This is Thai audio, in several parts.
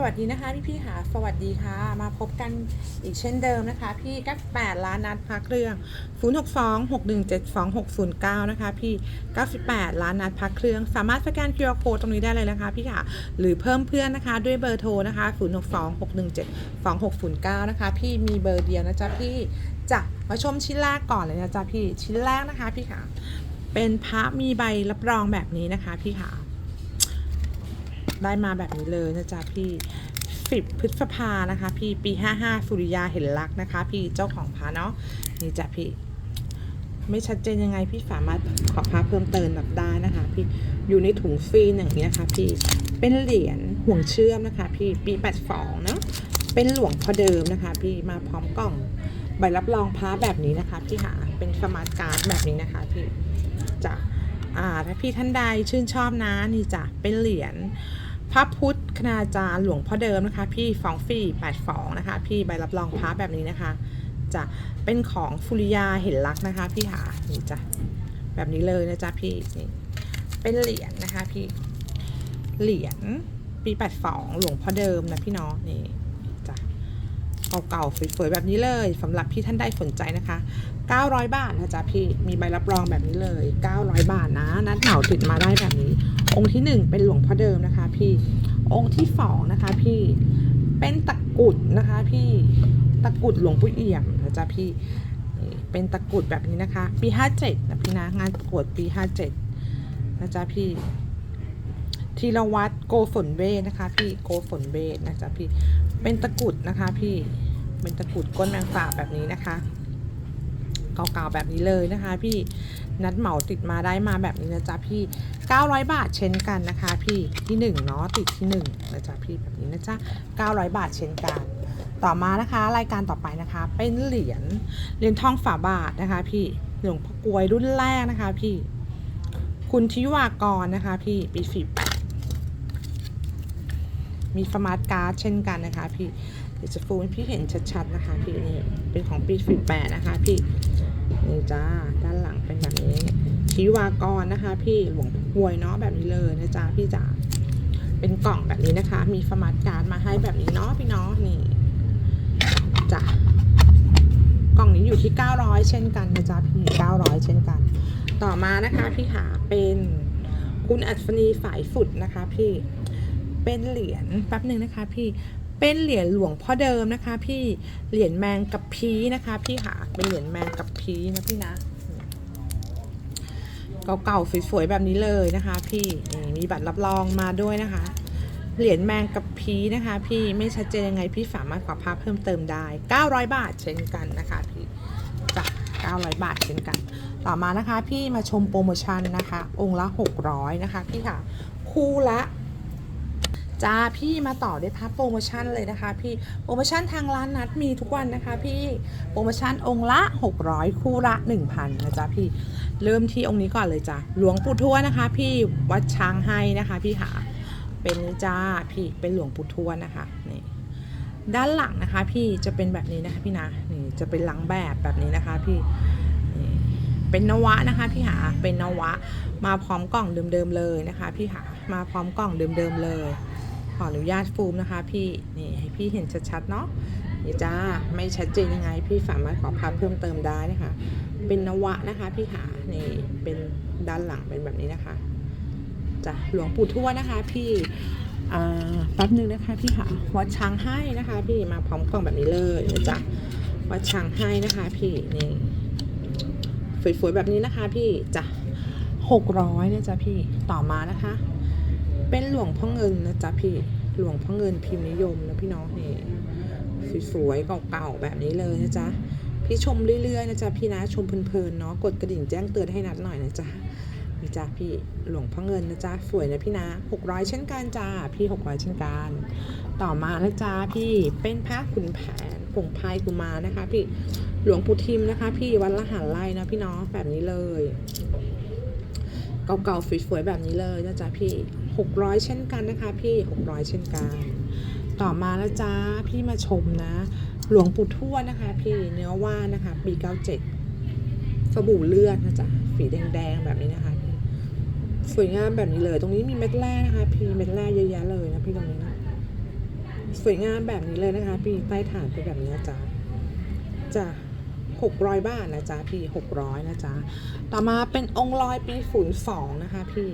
สวัสดีนะคะพี่พี่ๆค่ะสวัสดีค่ะ มาพบกันอีกเช่นเดิมนะคะ พี่กัก8ล้านนัดพักเครื่อง 0 6 2 6 1 7 2 6 0 9 นะคะ พี่ 98 ล้านนัดพักเครื่อง สามารถสแกน QR code ตรงนี้ได้เลยนะคะพี่ค่ะ หรือเพิ่มเพื่อนนะคะ ด้วยเบอร์โทรนะคะ 0 6 2 6 1 7 2 6 0 9 นะคะ พี่มีเบอร์เดียวนะจ๊ะพี่จะมาชมชิ้นแรกก่อนเลยนะจ๊ะพี่ชิ้นแรกนะคะพี่ค่ะ เป็นพระมีใบรับรองแบบนี้นะคะพี่ค่ะ ได้มาแบบนี้เลยนะจ๊ะพี่สิบพฤษภานะคะ พี่ปี55สุริยาเห็นรักนะคะ พี่เจ้าของพระเนาะนี่จ้ะพี่ ไม่ชัดเจนยังไงพี่สามารถขอพระเพิ่มเติมแบบได้นะคะ พี่อยู่ในถุงฟรีอย่างนี้นะคะ พี่เป็นเหรียญห่วงเชื่อมนะคะ พี่ปี82เนาะเป็นหลวงพ่อเดิมนะคะ พี่มาพร้อมกล่องใบรับรองพระแบบนี้นะคะ พี่หาเป็นสมาร์ทการ์ดแบบนี้นะคะพี่จะอ่าถ้าพี่ท่านใดชื่นชอบนะนี่จ้ะเป็นเหรียญ พระพุทธคณาจารย์หลวงพ่อเดิมนะคะ พี่ฟองฟรีแปดฟองนะคะ พี่ใบรับรองพระแบบนี้นะคะ จะเป็นของฟุริยาเห็นรักนะคะ พี่หานี่จ้ะแบบนี้เลยนะจ๊ะพี่นี่เป็นเหรียญนะคะพี่เหรียญปีแปดสองหลวงพ่อเดิมนะพี่น้องนี่จ้ะเก่าๆสวยๆแบบนี้เลยสำหรับพี่ท่านใดสนใจนะคะ 900 บาทนะจ๊ะพี่ มีใบรับรองแบบนี้เลย 900 บาทนะ นัดเหมาติดมาได้แบบนี้ องค์ที่หนึ่งเป็นหลวงพ่อเดิมนะคะ พี่ องค์ที่สองนะคะพี่ เป็นตะกรุดนะคะ พี่ ตะกรุดหลวงปู่เอี่ยมนะจ๊ะพี่ เป็นตะกรุดแบบนี้นะคะ ปีห้าเจ็ดนะพี่นะ งานประกวดปีห้าเจ็ดนะจ๊ะพี่ธีรวัตรโกฝนเวนะคะ พี่โกฝนเวนะจ๊ะพี่ เป็นตะกุดนะคะ พี่ เป็นตะกุดก้นแมงสาบแบบนี้นะคะ เก่าๆแบบนี้เลยนะคะ พี่นัดเหมาติดมาได้มาแบบนี้นะจ๊ะพี่ 900 บาทเช่นกันนะคะ พี่ที่1เนาะติดที่1นะจ๊ะพี่แบบนี้นะจ๊ะ900 บาทเช่นกัน ต่อมานะคะรายการต่อไปนะคะ เป็นเหรียญเหรียญทองฝาบาทนะคะ พี่หลวงพ่อกวยรุ่นแรกนะคะ พี่ คุณทิวากรนะคะ พี่ปีฝีแปดมีสมาร์ทการ์ดเช่นกันนะคะ พี่เดี๋ยวจะฟูให้พี่เห็นชัดๆนะคะ พี่นี่เป็นของปีฝีแปดนะคะ พี่ นี่จ้าด้านหลังเป็นแบบนี้ชีวากรนะคะ พี่หลวงพ่วยเนาะแบบนี้เลยนะจ๊ะพี่จ๋าเป็นกล่องแบบนี้นะคะ มีสมาร์ทการ์ดมาให้แบบนี้เนาะพี่เนาะนี่จ้ะกล่องนี้อยู่ที่ 900 เช่นกันนะจ๊ะพี่900 เช่นกัน ต่อมานะคะพี่หาเป็นคุณอัศนีฝ่ายฝุดนะคะ พี่เป็นเหรียญแป๊บหนึ่งนะคะ พี่ เป็นเหรียญหลวงพ่อเดิมนะคะ พี่เหรียญแมงกับพีนะคะ พี่หาเป็นเหรียญแมงกับพีนะพี่นะเก่าๆสวยๆแบบนี้เลยนะคะพี่นี่มีบัตรรับรองมาด้วยนะคะ เหรียญแมงกับพีนะคะ พี่ไม่ชัดเจนยังไงพี่สามารถขอภาพเพิ่มเติมได้ 900 บาทเช่นกันนะคะพี่จ้ะ900 บาทเช่นกัน ต่อมานะคะ พี่มาชมโปรโมชั่นนะคะ องค์ละ 600 นะคะพี่ค่ะ คู่ละ จ้าพี่มาต่อด้วยพับโปรโมชั่นเลยนะคะพี่โปรโมชั่นทางร้านนัดมีทุกวันนะคะพี่โปรโมชั่นองค์ละ 600 คู่ละ 1,000นะจ๊ะพี่เริ่มที่องค์นี้ก่อนเลยจ้ะหลวงปู่ทวดนะคะ พี่วัดช้างให้นะคะ พี่ค่ะเป็นจ้าพี่เป็นหลวงปู่ทวดนะคะนี่ด้านหลังนะคะ พี่จะเป็นแบบนี้นะคะพี่นะนี่จะเป็นหลังแบบแบบนี้นะคะ พี่นี่เป็นนวะนะคะพี่หาเป็นนวะมาพร้อมกล่องเดิมๆเลยนะคะ พี่หามาพร้อมกล่องเดิมๆเลย ขออนุญาตฟูมนะคะ พี่นี่ให้พี่เห็นชัดๆเนาะนี่จ้าไม่ชัดเจนยังไง พี่สามารถขอภาพเพิ่มเติมได้นะคะ เป็นนวะนะคะ พี่ขานี่เป็นด้านหลังเป็นแบบนี้นะคะจ้ะหลวงปู่ทวดนะคะ พี่อ่าแป๊บนึงนะคะพี่ค่ะวัดช้างให้นะคะ พี่มาพร้อมกล่องแบบนี้เลยนะจ๊ะวัดช้างให้นะคะ พี่นี่สวยๆแบบนี้นะคะ พี่จ้ะหกร้อยนะจ๊ะพี่ต่อมานะคะ เป็นหลวงพ่อเงินนะจ๊ะพี่ หลวงพ่อเงินพิมพ์นิยมนะพี่น้องนี่สวยๆเก่าๆแบบนี้เลยนะจ๊ะพี่ชมเรื่อยๆนะจ๊ะพี่นะชมเพลินๆเนาะกดกระดิ่งแจ้งเตือนให้นัดหน่อยนะจ๊ะนี่จ้ะพี่หลวงพ่อเงินนะจ๊ะสวยนะพี่นะ600 เช่นกันจ้าพี่ 600 เช่นกัน ต่อมานะจ๊ะพี่เป็นพระขุนแผนผงพายกุมานะคะ พี่หลวงปู่ทิมนะคะ พี่วัดละหันไล่นะพี่เนาะแบบนี้เลย เก่าๆสวยๆแบบนี้เลยนะจ๊ะพี่ 600 เช่นกันนะคะพี่ 600 เช่นกัน ต่อมาแล้วจ้าพี่มาชมนะ หลวงปู่ทวดนะคะ พี่เนื้อว่านะคะปี 97 สบู่เลือดนะจ๊ะสีแดงๆแบบนี้นะคะ สวยงามแบบนี้เลย ตรงนี้มีเม็ดแร่นะคะ พี่เม็ดแร่เยอะแยะเลยนะพี่ตรงนี้นะสวยงามแบบนี้เลยนะคะ พี่ใต้ฐานเป็นแบบนี้นะจ๊ะจ้ะ หกร้อยบาทนะจ๊ะพี่หกร้อยนะจ๊ะ ต่อมาเป็นองค์ลอยปีฝุ่นสองนะคะพี่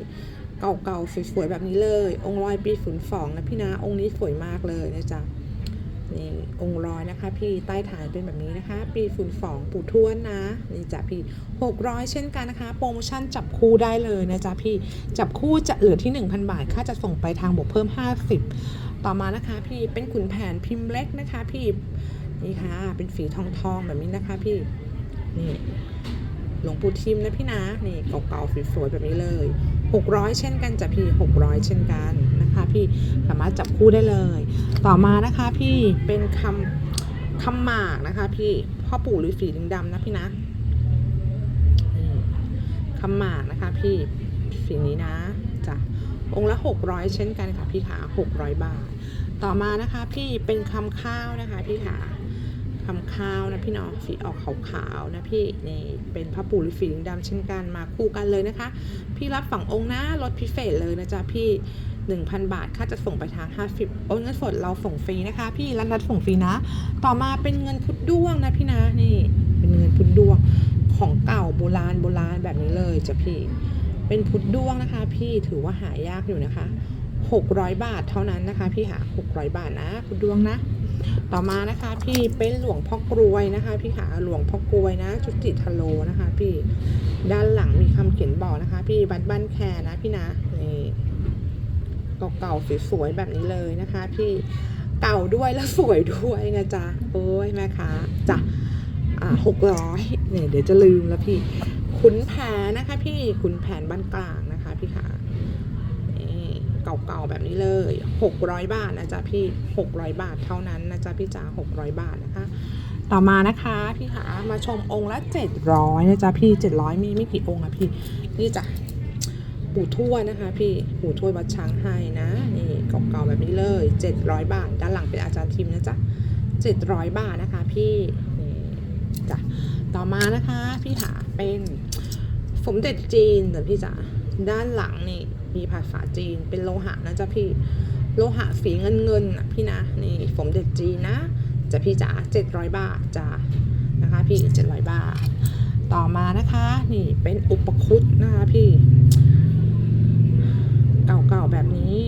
เก่าๆสวยๆแบบนี้เลย องค์ลอยปีฝุ่นสองนะพี่นะ องค์นี้สวยมากเลยนะจ๊ะนี่องค์ลอยนะคะ พี่ใต้ฐานเป็นแบบนี้นะคะ ปีฝุ่นสองปู่ทวนนะนี่จ้ะพี่หกร้อยเช่นกันนะคะ โปรโมชั่นจับคู่ได้เลยนะจ๊ะพี่จับคู่จะเหลือที่1,000บาท ค่าจะส่งไปทางบวกเพิ่ม50ต่อมานะคะ พี่เป็นขุนแผนพิมพ์เล็กนะคะ พี่ นี่ค่ะ เป็นฝีทองทองๆแบบนี้นะคะพี่ นี่ หลวงปู่ทิมนะพี่นะ นี่เก่าๆสวยๆแบบนี้เลย 600 เช่นกันจ้ะพี่600 เช่นกันนะคะ พี่สามารถจับคู่ได้เลย ต่อมานะคะพี่เป็นคำคำหมากนะคะพี่พ่อปู่ฤาษีลิงดำนะพี่นะนี่คำหมากนะคะพี่สีนี้นะจ้ะองค์ละ 600 เช่นกันค่ะพี่ขา600 บาท ต่อมานะคะพี่เป็นคำข้าวนะคะพี่ขา คำข้าวนะพี่เนาะสีออกขาวๆนะพี่นี่เป็นพระปู่ฤาษีลิงดำเช่นกันมาคู่กันเลยนะคะ พี่รับฝั่งองค์นะลดพิเศษเลยนะจ๊ะพี่ 1,000 บาทค่าจะส่งไปทาง 50 โอนเงินสดเราส่งฟรีนะคะ พี่ร้านนัดส่งฟรีนะ ต่อมาเป็นเงินพุดด้วงนะพี่นะนี่เป็นเงินพุดด้วงของเก่าโบราณโบราณแบบนี้เลยจ้ะพี่ เป็นพุดด้วงนะคะ พี่ถือว่าหายากอยู่นะคะ 600 บาทเท่านั้นนะคะ พี่หา600 บาทนะพุดด้วงนะ ต่อมานะคะ พี่เป็นหลวงพ่อกรวยนะคะ พี่ขาหลวงพ่อกรวยนะจุติทะโลนะคะ พี่ด้านหลังมีคำเขียนบอกนะคะ พี่บัตรบ้านแคร์นะพี่นะนี่เก่าๆสวยๆแบบนี้เลยนะคะ พี่เก่าด้วยแล้วสวยด้วยนะจ๊ะโอ้ยแม่ค้าจ้ะอ่าหกร้อยเนี่ยเดี๋ยวจะลืมแล้วพี่ขุนแผนนะคะ พี่ขุนแผนบ้านกลางนะคะ พี่ขา ก่าๆแบบนี้เลย 600 บาทนะจ๊ะพี่ 600 บาทเท่านั้นนะจ๊ะพี่จ๋า600 บาทนะคะ ต่อมานะคะพี่ขามาชมองค์ละ 700นะจ๊ะพี่ 700 มีไม่กี่องค์อะพี่ นี่จ้ะปู่ทวดนะคะ พี่ปู่ทวดวัดช้างไห้นะนี่เก่าๆแบบนี้เลย 700 บาท ด้านหลังเป็นอาจารย์ทิมนะจ๊ะ 700 บาทนะคะพี่นี่จ้ะต่อมานะคะพี่หาเป็นสมเด็จจีนเดี๋ยวพี่จ๋าด้านหลังนี่ มีภาษาจีน เป็นโลหะนะจ๊ะพี่ โลหะสีเงินเงินนะพี่นะ นี่สมเด็จจีนนะจะพี่จ๋าเจ็ดร้อยบาทจ้านะคะพี่เจ็ดร้อยบาท ต่อมานะคะ นี่เป็นอุปคุตนะคะพี่ เก่าๆแบบนี้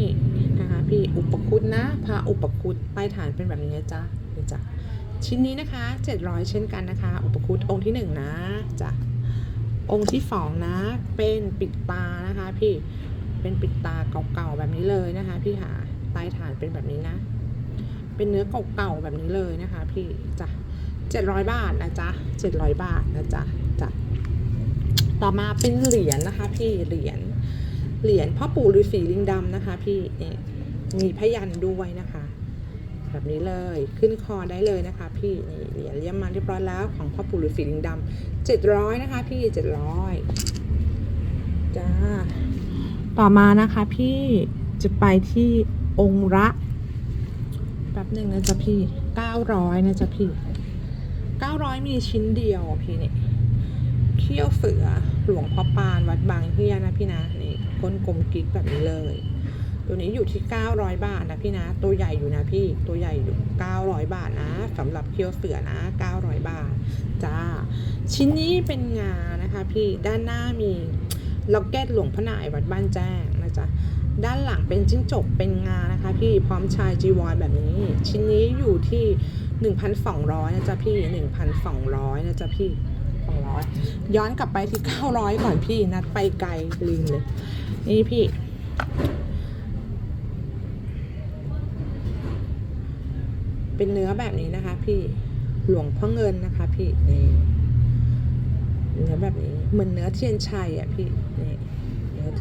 นะคะพี่อุปคุตนะพระอุปคุตใต้ฐานเป็นแบบนี้นะจ๊ะนี่จ้ะชิ้นนี้นะคะ 700 เช่นกันนะคะ อุปคุตองค์ที่ 1 นะจ้ะองค์ที่ 2 นะ เป็นปิดตานะคะพี่ เป็นปิดตาเก่าๆแบบนี้เลยนะคะ พี่หาใต้ฐานเป็นแบบนี้นะ เป็นเนื้อเก่าๆแบบนี้เลยนะคะ พี่จ้ะ700บาทนะจ๊ะ700บาทนะจ๊ะจ้ะต่อมาเป็นเหรียญนะคะ พี่เหรียญเหรียญพ่อปู่ฤาษีลิงดำนะคะ พี่นี่มีพยันด้วยนะคะ แบบนี้เลยขึ้นคอได้เลยนะคะ พี่นี่เหรียญเลี่ยมมาเรียบร้อยแล้วของพ่อปู่ฤาษีลิงดำเจ็ดร้อยนะคะ พี่เจ็ดร้อยจ้า ต่อมานะคะพี่จะไปที่องค์ละแป๊บหนึ่งนะจ๊ะพี่เก้าร้อยนะจ๊ะพี่เก้าร้อยมีชิ้นเดียวพี่เนี่ยเขี้ยวเสือหลวงพ่อปานวัดบางเฮียนะพี่นะนี่ก้นกลมกิ๊กแบบนี้เลย ตัวนี้อยู่ที่ 900 บาทนะพี่นะ ตัวใหญ่อยู่นะพี่ตัวใหญ่อยู่ 900 บาทนะสำหรับเคี้ยวเสือนะ 900 บาทจ้าชิ้นนี้เป็นงานะคะ พี่ด้านหน้ามี ล็อกเก็ตหลวงพระนายวัดบ้านแจ้งนะจ๊ะด้านหลังเป็นจิ้งจกเป็นงานะคะ พี่พร้อมชายจีวรแบบนี้ ชิ้นนี้อยู่ที่ 1,200นะจ๊ะพี่ 1,200นะจ๊ะพี่200ย้อนกลับไปที่ 900 ก่อนพี่นัดไปไกลลืมเลย นี่พี่ เป็นเนื้อแบบนี้นะคะ พี่หลวงพ่อเงินนะคะ พี่นี่เนื้อแบบนี้เหมือนเนื้อเทียนชัยอะพี่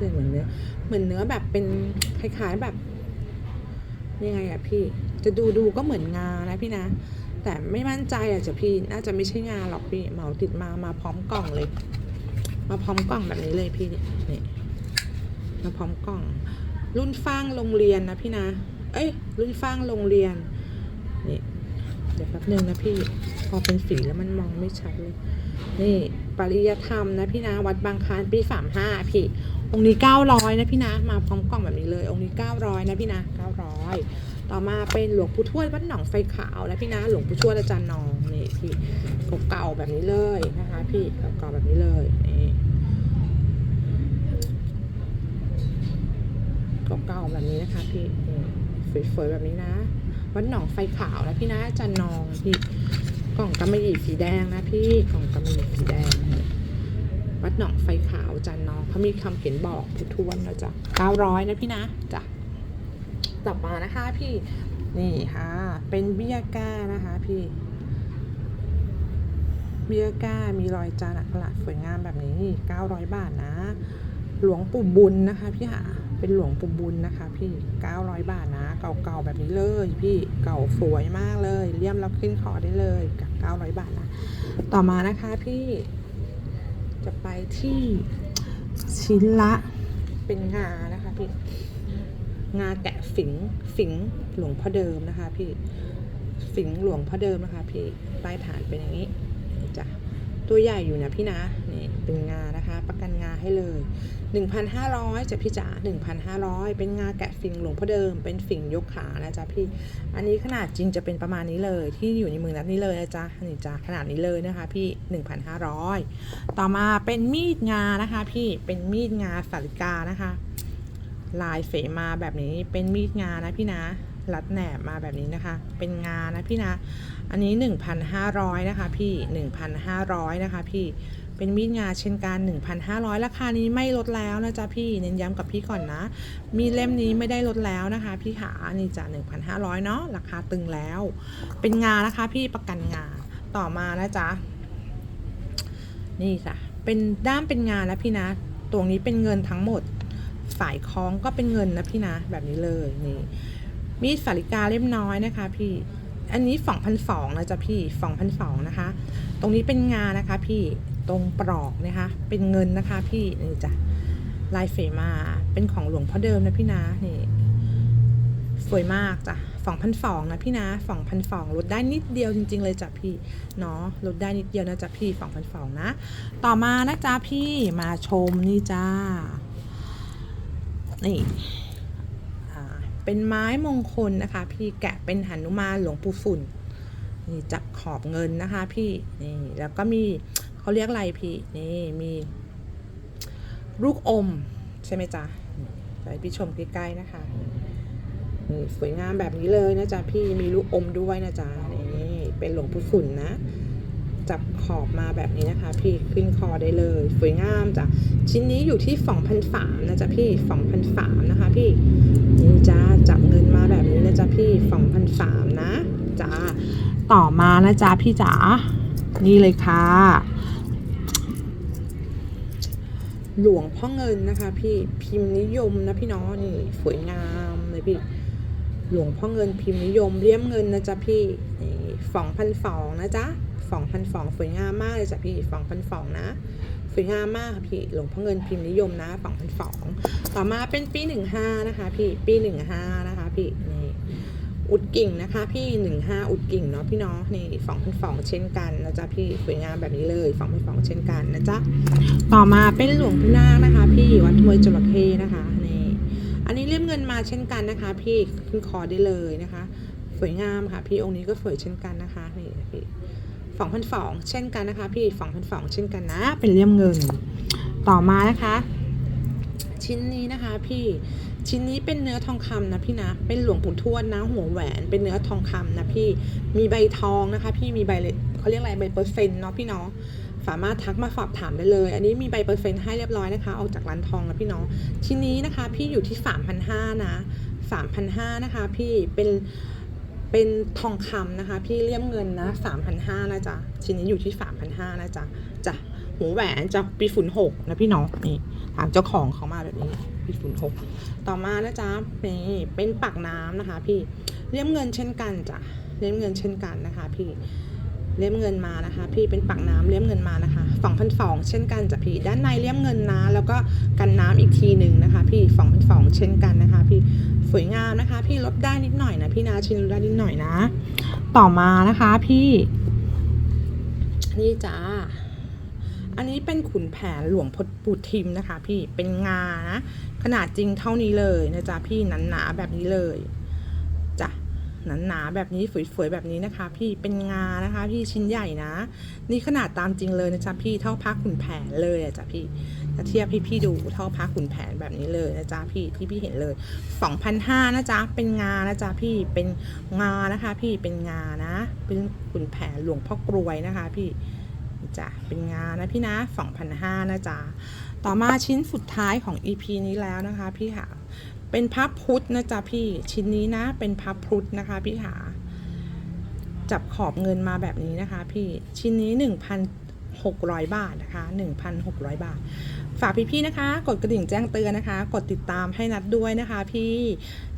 นี่เนื้อเหมือนเนื้อเหมือนเนื้อแบบเป็นคล้ายๆแบบยังไงอะพี่จะดูดูก็เหมือนงานะพี่นะ แต่ไม่มั่นใจอะจ้ะพี่น่าจะไม่ใช่งาหรอกพี่เหมาติดมามาพร้อมกล่องเลย มาพร้อมกล่องแบบนี้เลยพี่นี่มาพร้อมกล่อง รุ่นฟ้างโรงเรียนนะพี่นะ เอ้ย รุ่นฟ้างโรงเรียนนี่ เดี๋ยวแป๊บนึงนะพี่ พอเป็นสีแล้วมันมองไม่ชัดเลย นี่ปริยธรรมนะพี่นะวัดบางคานปีสามห้าพี่ องค์นี้เก้าร้อยนะพี่นะ มาพร้อมกล่องแบบนี้เลย องค์นี้เก้าร้อยนะพี่นะเก้าร้อยต่อมาเป็นหลวงปู่ทวดวัดหนองไฟขาวนะพี่นะ หลวงปู่ทวดอาจารย์นองนี่พี่เก่าๆแบบนี้เลยนะคะพี่เก่าๆแบบนี้เลยนี่เก่าๆแบบนี้นะคะพี่นี่สวยๆแบบนี้นะ วัดหนองไฟขาวนะพี่นะอาจารย์นองพี่กล่องกำมะหยี่สีแดงนะพี่กล่องกำมะหยี่สีแดง วัดหนองไฟขาวอาจารย์นองเขามีคำเขียนบอกทุกทวนนะจ๊ะเก้าร้อยนะพี่นะจ้ะต่อมานะคะพี่นี่ค่ะ เป็นเบี้ยก้านะคะพี่เบี้ยก้ามีรอยจานอักขระสวยงามแบบนี้เก้าร้อยบาทนะ หลวงปู่บุญนะคะพี่หา เป็นหลวงปู่บุญนะคะ พี่เก้าร้อยบาทนะ เก่าๆแบบนี้เลย พี่เก่าสวยมากเลยเลี่ยมแล้วขึ้นคอได้เลยกับเก้าร้อยบาทนะ ต่อมานะคะพี่จะไปที่ชิ้นละเป็นงานะคะพี่งาแกะฝิงฝิงหลวงพ่อเดิมนะคะพี่ฝิงหลวงพ่อเดิมนะคะ พี่ใต้ฐานเป็นอย่างนี้จ้ะตัวใหญ่อยู่นะพี่นะนี่ เป็นงานะคะ ประกันงาให้เลย 1,500จ้ะพี่จ๋า1,500 เป็นงาแกะฝิงหลวงพ่อเดิม เป็นฝิงยกขานะจ๊ะพี่ อันนี้ขนาดจริงจะเป็นประมาณนี้เลย ที่อยู่ในมือนัดนี้เลยนะจ๊ะนี่จ้ะขนาดนี้เลยนะคะพี่ 1,500 ต่อมาเป็นมีดงานะคะ พี่เป็นมีดงาสาลิกานะคะ ลายเฟมาแบบนี้เป็นมีดงานะพี่นะรัดแหนบมาแบบนี้นะคะ เป็นงานะพี่นะ อันนี้ 1,500 นะคะพี่ 1,500 นะคะพี่ เป็นมีดงาเช่นกัน 1,500 ราคานี้ไม่ลดแล้วนะจ๊ะพี่ เน้นย้ำกับพี่ก่อนนะ มีดเล่มนี้ไม่ได้ลดแล้วนะคะ พี่ขา นี่จ้ะ1,500 เนาะ ราคาตึงแล้ว เป็นงานะคะพี่ประกันงา ต่อมานะจ๊ะ นี่จ้ะเป็นด้ามเป็นงานะพี่นะ ตรงนี้เป็นเงินทั้งหมด สายคล้องก็เป็นเงินนะพี่นะ แบบนี้เลย นี่ มีดสาริกาเล่มน้อยนะคะ พี่อันนี้สองพันสองนะจ๊ะพี่สองพันสองนะคะ ตรงนี้เป็นงานะคะพี่ ตรงปลอกนะคะ เป็นเงินนะคะ พี่นี่จ้ะลายเฟมาเป็นของหลวงพ่อเดิมนะพี่นะนี่สวยมากจ้ะสองพันสองนะพี่นะสองพันสองลดได้นิดเดียวจริง ๆ เลยจ้ะพี่เนาะลดได้นิดเดียวนะจ๊ะพี่สองพันสองนะ ต่อมานะจ๊ะพี่มาชมนี่จ้านี่เป็นไม้มงคลนะคะ พี่แกะเป็นหนุมานหลวงปู่ฝุ่นนี่จับขอบเงินนะคะ พี่นี่แล้วก็มี เขาเรียกอะไรพี่ นี่มีลูกอม ใช่ไหมจ๊ะไปพี่ชมใกล้ๆนะคะนี่สวยงามแบบนี้เลยนะจ๊ะพี่มีลูกอมด้วยนะจ๊ะนี่เป็นหลวงปู่ฝุ่นนะ จับขอบมาแบบนี้นะคะ พี่ขึ้นคอได้เลย สวยงามจ้ะชิ้นนี้อยู่ที่2,003นสามนะจ๊ะพี่2,003นสามนะคะพี่นี่จ้าจับเงินมาแบบนี้นะจ๊ะพี่2,003นะจ้าต่อมานะจ๊ะพี่จ๋านี่เลยค่ะ หลวงพ่อเงินนะคะ พี่พิมพ์นิยมนะพี่น้องนี่สวยงามเลยพี่ หลวงพ่อเงินพิมพ์นิยมเลี่ยมเงินนะจ๊ะพี่นี่สองพันสองนะจ๊ะสองพันสองสวยงามมากเลยจ้ะพี่สองพันสองนะสวยงามมากค่ะพี่หลวงพ่อเงินพิมพ์นิยมนะสองพันสองต่อมาเป็นปีหนึ่งห้านะคะ พี่ปีหนึ่งห้านะคะ พี่นี่ อุดกิ่งนะคะ พี่หนึ่งห้าอุดกิ่งเนาะพี่น้องนี่สองพันสองเช่นกันนะจ๊ะพี่สวยงามแบบนี้เลยสองพันสองเช่นกันนะจ๊ะต่อมาเป็นหลวงพี่นาคนะคะ พี่วัดทวยจระเข้นะคะนี่อันนี้เลี่ยมเงินมาเช่นกันนะคะ พี่ขึ้นคอได้เลยนะคะ สวยงามค่ะ พี่องค์นี้ก็สวยเช่นกันนะคะนี่พี่สองพันสองเช่นกันนะคะ พี่สองพันสองเช่นกันนะ เป็นเลี่ยมเงิน ต่อมานะคะ ชิ้นนี้นะคะ พี่ชิ้นนี้เป็นเนื้อทองคำนะพี่นะเป็นหลวงปู่ทวดนะหัวแหวนเป็นเนื้อทองคำนะพี่มีใบทองนะคะ พี่มีใบเขาเรียกอะไรใบเปอร์เซ็นต์เนาะพี่เนาะสามารถทักมาสอบถามได้เลย อันนี้มีใบเปอร์เซ็นต์ให้เรียบร้อยนะคะ ออกจากร้านทองนะพี่เนาะชิ้นนี้นะคะ พี่อยู่ที่สามพันห้านะสามพันห้านะคะ พี่เป็นเป็นทองคำนะคะ พี่เลี่ยมเงินนะสามพันห้านะจ๊ะ ชิ้นนี้อยู่ที่สามพันห้านะจ๊ะจ้ะหัวแหวนจะปีฝุ่นหกนะพี่น้องนี่ ถามเจ้าของเขามาแบบนี้ปีฝุ่นหกต่อมานะจ๊ะนี่เป็นปักน้ำนะคะพี่เลี่ยมเงินเช่นกันจ้ะเลี่ยมเงินเช่นกันนะคะพี่เลี่ยมเงินมานะคะ พี่เป็นปักน้ำเลี่ยมเงินมานะคะสองพันสองเช่นกันจ้ะพี่ด้านในเลี่ยมเงินนะแล้วก็กันน้ำอีกทีหนึ่งนะคะ พี่สองพันสองเช่นกันนะคะ พี่สวยงามนะคะ พี่ลดได้นิดหน่อยนะพี่นะชิ้นลดได้นิดหน่อยนะ ต่อมานะคะพี่นี่จ้า อันนี้เป็นขุนแผนหลวงพดปูทิมนะคะ พี่เป็นงานะขนาดจริงเท่านี้เลยนะจ๊ะพี่หนาๆแบบนี้เลยจ้ะหนาๆแบบนี้ฝวยๆแบบนี้นะคะ พี่เป็นงานะคะ พี่ชิ้นใหญ่นะ นี่ขนาดตามจริงเลยนะจ๊ะพี่เท่าผ้าขุนแผนเลยอะจ๊ะพี่ถ้าเทียบพี่พี่ดูเท่าผ้าขุนแผนแบบนี้เลยนะจ๊ะพี่ที่พี่เห็นเลย2,500นะจ๊ะเป็นงานะจ๊ะพี่เป็นงานะคะ พี่เป็นงานะ เป็นขุนแผนหลวงพ่อกรวยนะคะ พี่ จ้ะเป็นงานนะพี่นะ 2,500นะจ๊ะต่อมาชิ้นสุดท้ายของ EP นี้แล้วนะคะพี่ค่ะ เป็นพับพุทธนะจ๊ะพี่ชิ้นนี้นะ เป็นพับพุทธนะคะพี่ขาจับขอบเงินมาแบบนี้นะคะ พี่ชิ้นนี้ 1,600 บาทนะคะ 1,600 บาท ฝากพี่ๆนะคะ กดกระดิ่งแจ้งเตือนนะคะ กดติดตามให้นัดด้วยนะคะ พี่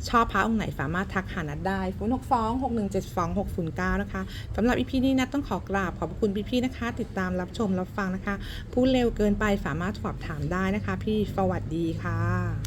ชอบพระองค์ไหนสามารถทักหานัดได้0 6 2 6 1 7 2 6 0 9นะคะสำหรับอีพีนี้นัดต้องขอกราบขอบพระคุณพี่ๆนะคะ ติดตามรับชมรับฟังนะคะพูดเร็วเกินไปสามารถสอบถามได้นะคะ พี่สวัสดีค่ะ